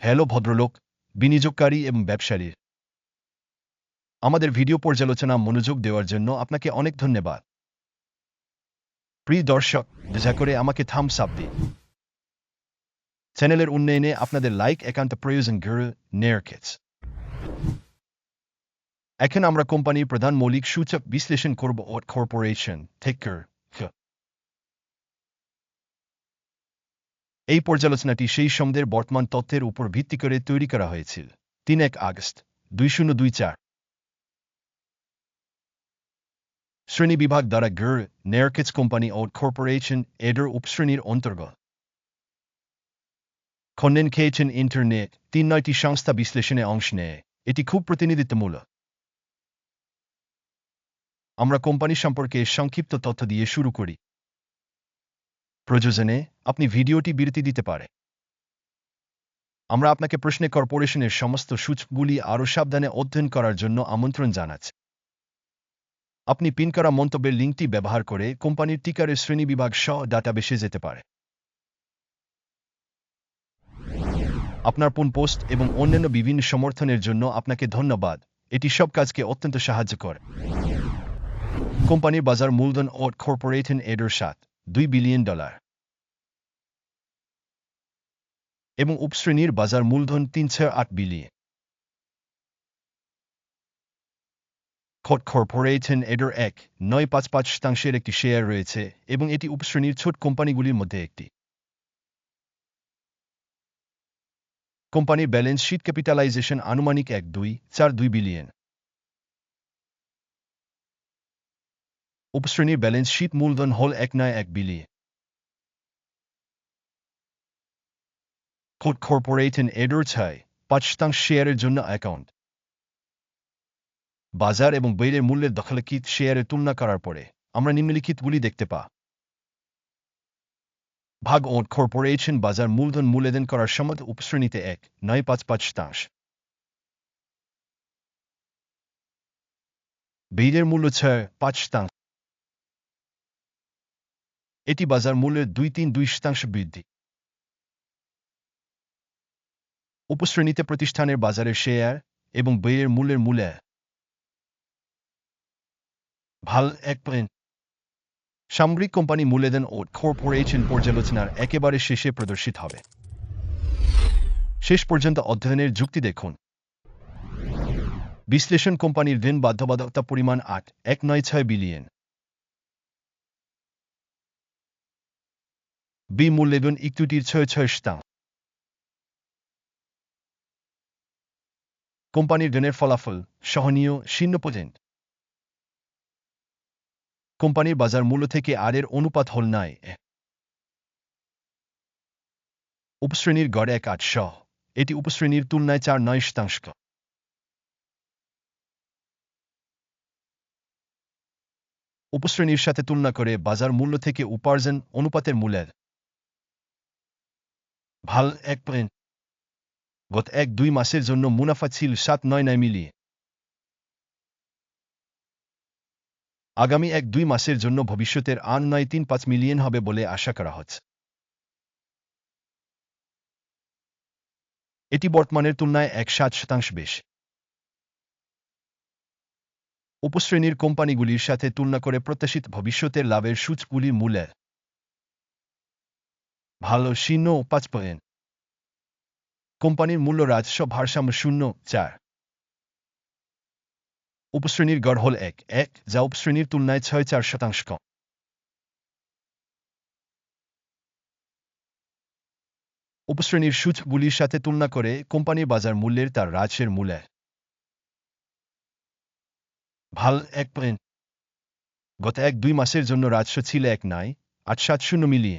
Hello ভদ্রলোক, বিনিয়োগকারী এবং ব্যবসায়ী। আমাদের ভিডিও পর্যালোচনা মনোযোগ দেওয়ার জন্য আপনাকে অনেক ধন্যবাদ। প্রিয় দর্শক দয়া করে আমাকে থামস আপ দিন। চ্যানেলের উন্নয়নে আপনাদের লাইক একান্ত প্রয়োজন গুরু নেয়ারকেটস এখন আমরা কোম্পানির প্রধান মৌলিক সূচক বিশ্লেষণ করব ওট কর্পোরেশন থেকার এই পর্যালোচনাটি সেই সন্ধ্যের বর্তমান তথ্যের উপর ভিত্তি করে তৈরি করা হয়েছিল। তিন এক আগস্ট, দুই শূন্য দুই চার। শ্রেণি বিভাগ দ্বারা গর নেয়ারকেটস কোম্পানি ও কর্পোরেশন এডর উপশ্রেণীর অন্তর্গত। খন্ডেন খেয়েছেন ইন্টারনেট, তিন নয়টি সংস্থা বিশ্লেষণে অংশ নেয়। এটি খুব প্রতিনিধিত্বমূলক। আমরা কোম্পানি সম্পর্কে সংক্ষিপ্ত তথ্য দিয়ে শুরু করি। প্রয়োজনে আপনি ভিডিওটি বিরতি দিতে পারে। আমরা আপনাকে প্রশ্নে কর্পোরেশনের সমস্ত সূচকগুলি আরও সাবধানে অধ্যয়ন করার জন্য আমন্ত্রণ জানাচ্ছি। আপনি পিন করা মন্তব্যের লিঙ্কটি ব্যবহার করে কোম্পানির টিকারের শ্রেণীবিভাগ সহ ডাটাবেসে যেতে পারে। আপনার পুন পোস্ট এবং অন্যান্য বিভিন্ন সমর্থনের জন্য আপনাকে ধন্যবাদ। এটি সব কাজকে অত্যন্ত সাহায্য করে। কোম্পানির বাজার মূলধন ও কর্পোরেশন এডের সাত। দুই বিলিয়ন ডলার। এবং উপশ্রেণীর বাজার মূলধন তিন ছয় আট বিলিয়ন। খট কর্পোরেশন এডার এক নয় পাঁচ পাঁচ শতাংশের একটি শেয়ার রয়েছে এবং এটি উপশ্রেণীর ছোট কোম্পানিগুলির মধ্যে একটি। কোম্পানির ব্যালেন্স শিট ক্যাপিটালাইজেশন আনুমানিক এক দুই চার দুই বিলিয়ন। উপশ্রেণীর ব্যালেন্স শিট মূলধন হল এক নয় এক বিলিয়ন কোট কর্পোরেশন এডার ছয় পাঁচ শতাংশ শেয়ারের জন্য অ্যাকাউন্ট বাজার এবং বইয়ের মূল্যের দখলকিত শেয়ারের তুলনা করার পরে আমরা নিম্নলিখিতগুলি দেখতে পা ভাগ ও কর্পোরেশন বাজার মূলধন মূল্যদান করার সময় উপশ্রেণীতে এক নয় পাঁচ পাঁচ শতাংশ বইয়ের মূল্য ছয় পাঁচ শতাংশ এটি বাজার মূল্যের দুই তিন দুই শতাংশ বৃদ্ধি। উপশ্রেণীতে প্রতিষ্ঠানের বাজারের শেয়ার এবং বইয়ের মূল্যের মূল্য ভালো এক পয়েন্ট সামগ্রিক কোম্পানি মূল্যদান ও কর্পোরেশন পর্যালোচনার একেবারে শেষে প্রদর্শিত হবে। শেষ পর্যন্ত অধ্যয়নের যুক্তি দেখুন। বিশ্লেষণ কোম্পানির ঋণ বাধ্যবাধকতা পরিমাণ আট, এক নয় ছয় বিলিয়ন। ইকুইটির ছয় ছয় শতাংশ। কোম্পানির ঋণের ফলাফল সহনীয় শূন্য পর্যন্ত কোম্পানির বাজার মূল্য থেকে আরের অনুপাত হল নাই উপশ্রেণীর গড়ে এক আট সহ এটি উপশ্রেণীর তুলনায় চার নয় শতাংশ। উপশ্রেণীর সাথে তুলনা করে বাজার মূল্য থেকে উপার্জন অনুপাতের মূল্যের ভালো এক পয়েন্ট গত এক, দুই মাসের জন্য মুনাফা ছিল সাত, নয় নয় মিলিয়ে আগামী এক, দুই মাসের জন্য ভবিষ্যতের আন নয়, তিন, পাঁচ মিলিয়ন হবে বলে আশা করা হচ্ছে। এটি বর্তমানের তুলনায় এক সাত শতাংশ বেশি। উপশ্রেণীর কোম্পানিগুলির সাথে তুলনা করে প্রত্যাশিত ভবিষ্যতের লাভের সূচগুলির মূল্যের ভালো শূন্য পাঁচ পয়েন্ট। কোম্পানির মূল্য রাজস্ব ভারসাম্য শূন্য, চার। উপশ্রেণীর গড় হল এক এক, যা উপশ্রেণীর তুলনায় ছয়, চার শতাংশ কম। উপশ্রেণীর সূচগুলির সাথে তুলনা করে কোম্পানির বাজার মূল্যের তার রাজস্বের মূল্যে ভালো এক পয়েন্ট। গত এক, দুই মাসের জন্য রাজস্ব ছিল এক নাই, আট, সাত, শূন্য মিলিয়ে।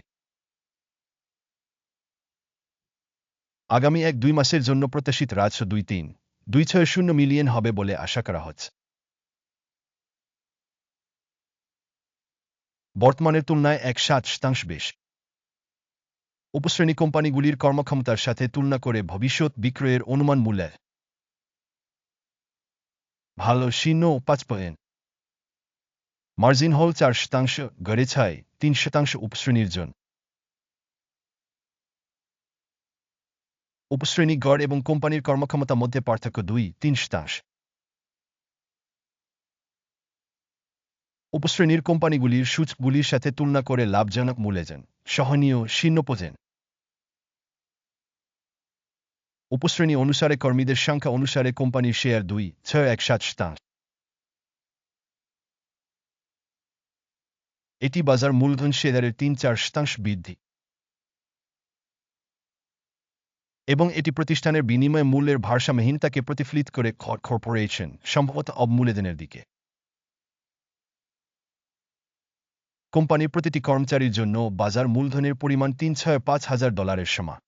আগামী এক দুই মাসের জন্য প্রত্যাশিত রাজস্ব দুই তিন। দুই ছয় শূন্য মিলিয়ন হবে বলে আশা করা হচ্ছে। বর্তমানের তুলনায় এক সাত শতাংশ বেশ। উপশ্রেণী কোম্পানিগুলির কর্মক্ষমতার সাথে তুলনা করে ভবিষ্যৎ বিক্রয়ের অনুমান মূল্যের ভালো শূন্য পাঁচ পয়েন্ট। মার্জিন হল চার শতাংশ, গড়ে ছায়, তিন শতাংশ উপশ্রেণীর জন্য। উপশ্রেণী গড় এবং কোম্পানির কর্মক্ষমতা মধ্যে পার্থক্য দুই, তিন শতাংশ। উপশ্রেণীর কোম্পানিগুলির সূচগুলির সাথে তুলনা করে লাভজনক মূলে যান, সহনীয় শীর্ণপোজেন উপশ্রেণী অনুসারে কর্মীদের সংখ্যা অনুসারে কোম্পানির শেয়ার দুই, ছয়, এক, সাত শতাংশ। এটি বাজার মূলধন শেয়ারের তিন, চার শতাংশ বৃদ্ধি। এবং এটি প্রতিষ্ঠানের বিনিময় মূল্যের ভারসাম্যহীনতাকে প্রতিফলিত করে কর্পোরেশন, সম্ভবত অবমূল্যদানের দিকে। কোম্পানির প্রতিটি কর্মচারীর জন্য বাজার মূলধনের পরিমাণ তিন ছয় পাঁচ হাজার ডলারের সমান।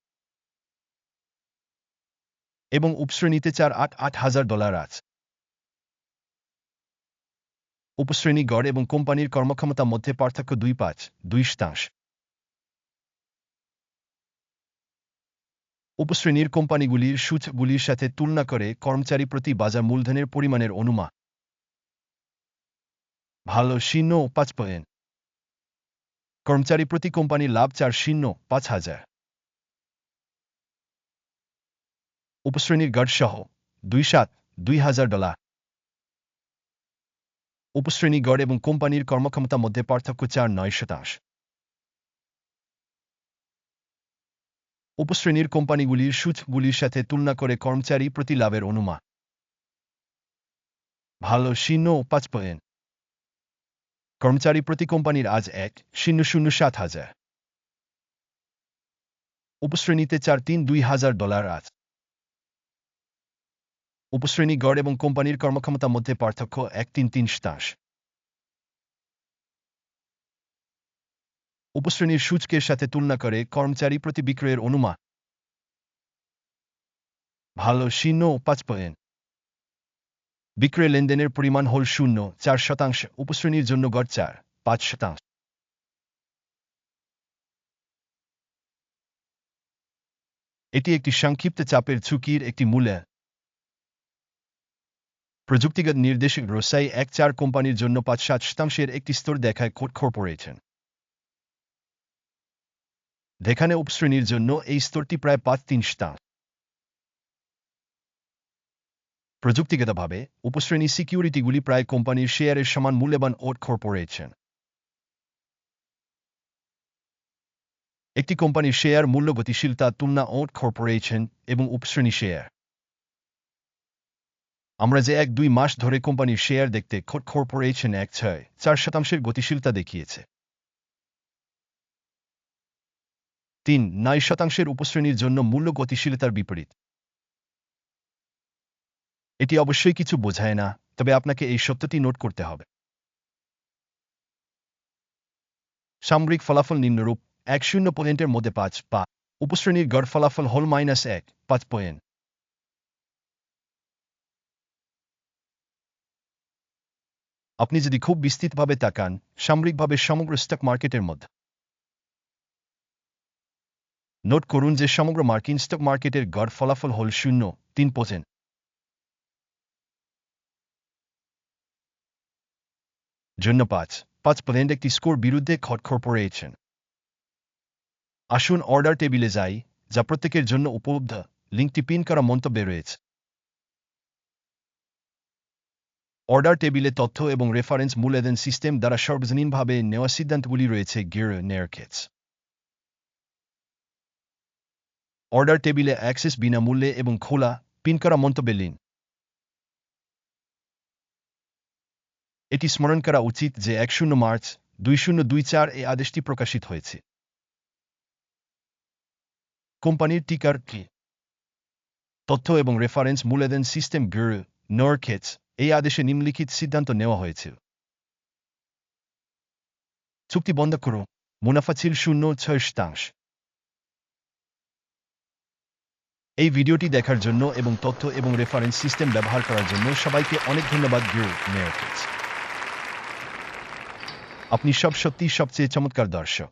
এবং উপশ্রেণীতে চার আট আট হাজার ডলার আছে। উপশ্রেণী গড় এবং কোম্পানির কর্মক্ষমতা মধ্যে পার্থক্য দুই পাঁচ, দুই শতাংশ। উপশ্রেণীর কোম্পানিগুলির সূচকগুলির সাথে তুলনা করে কর্মচারী প্রতি বাজার মূলধনের পরিমাণের অনুমান। ভালো শূন্য পাঁচ পয়েন্ট। কর্মচারী প্রতি কোম্পানির লাভ চার শূন্য পাঁচ হাজার। উপশ্রেণীর গড় সহ দুই সাত দুই হাজার ডলার। উপশ্রেণী গড় এবং কোম্পানির কর্মক্ষমতা মধ্যে পার্থক্য চার নয় শতাংশ। উপশ্রেণীর কোম্পানিগুলির সূচকগুলির সাথে তুলনা করে কর্মচারী প্রতি লাভের অনুমান। ভালো শূন্য পাঁচ পয়েন্ট। কর্মচারী প্রতি কোম্পানির আজ এক শূন্য শূন্য সাত হাজার। উপশ্রেণীতে চার তিন দুই হাজার ডলার আজ। উপশ্রেণী গড় এবং কোম্পানির কর্মক্ষমতার মধ্যে পার্থক্য এক তিন তিন শতাংশ উপশ্রেণীর সূচকের সাথে তুলনা করে কর্মচারী প্রতি বিক্রয়ের অনুমান। ভালো শূন্য পাঁচ পয়েন্ট। বিক্রয় লেনদেনের পরিমাণ হল শূন্য, চার শতাংশ, উপশ্রেণীর জন্য গড় চার, পাঁচ শতাংশ। এটি একটি সংক্ষিপ্ত চাপের ঝুঁকির একটি মূল্য প্রযুক্তিগত নির্দেশক রোসাই এক চার কোম্পানির জন্য পাঁচ সাত শতাংশের একটি স্তর দেখায় কর্পোরেশন যেখানে উপশ্রেণীর জন্য এই স্তরটি প্রায় পাঁচ তিন শতাংশ প্রযুক্তিগতভাবে, উপশ্রেণী সিকিউরিটিগুলি প্রায় কোম্পানির শেয়ারের সমান মূল্যবান ওট কর্পোরেশন একটি কোম্পানির শেয়ার মূল্য গতিশীলতা তুলনা ওট কর্পোরেশন এবং উপশ্রেণী শেয়ার। আমরা যে এক দুই মাস ধরে কোম্পানির শেয়ার দেখতে খোট কর্পোরেশন এক ছয়, চার শতাংশের গতিশীলতা দেখিয়েছে। তিন, নয় শতাংশের উপশ্রেণীর জন্য মূল্য গতিশীলতার বিপরীত। এটি অবশ্যই কিছু বোঝায় না, তবে আপনাকে এই সত্যটি নোট করতে হবে। সামরিক ফলাফল নিম্নরূপ, এক শূন্য পয়েন্টের মধ্যে পাঁচ, পা, উপশ্রেণীর গড় ফলাফল হল মাইনাস এক, পাঁচ পয়েন্ট। আপনি যদি খুব বিস্তৃতভাবে তাকান, সামরিকভাবে সমগ্র স্টক মার্কেটের মধ্যে নোট করুন যে সমগ্র মার্কিন স্টক মার্কেটের গড় ফলাফল হল শূন্য, তিন পর্সেন্ট জন্য পাঁচ। পাঁচ পয়েন্ট একটি স্কোর বিরুদ্ধে খট কর্পোরেশন আসুন অর্ডার টেবিলে যাই, যা প্রত্যেকের জন্য উপলব্ধ। লিঙ্কটি পিন করা মন্তব্যে রয়েছে। অর্ডার টেবিলে তথ্য এবং রেফারেন্স মূল্যায়ন সিস্টেম দ্বারা সর্বজনীনভাবে নেওয়া সিদ্ধান্তগুলি রয়েছে গিয়ার নেয়ারকেটস অর্ডার টেবিলে অ্যাক্সেস বিনামূল্যে এবং খোলা পিন করা মন্তব্যে লিন এটি স্মরণ করা উচিত যে এক শূন্য মার্চ দুই শূন্য দুই চার এই আদেশটি প্রকাশিত হয়েছে। কোম্পানির টিকার কি? তথ্য এবং রেফারেন্স মূল্যায়ন সিস্টেম ব্যুরো নরকেটস এই আদেশে নিম্নলিখিত সিদ্ধান্ত নেওয়া হয়েছে। চুক্তি বন্ধ করো। মুনাফা ছিল শূন্য ছয় শতাংশ। এই ভিডিওটি দেখার জন্য এবং তথ্য এবং রেফারেন্স সিস্টেম ব্যবহার করার জন্য সবাইকে অনেক ধন্যবাদ মেয়ার্কিটস আপনি সব সত্যি সবচেয়ে চমৎকার দর্শক।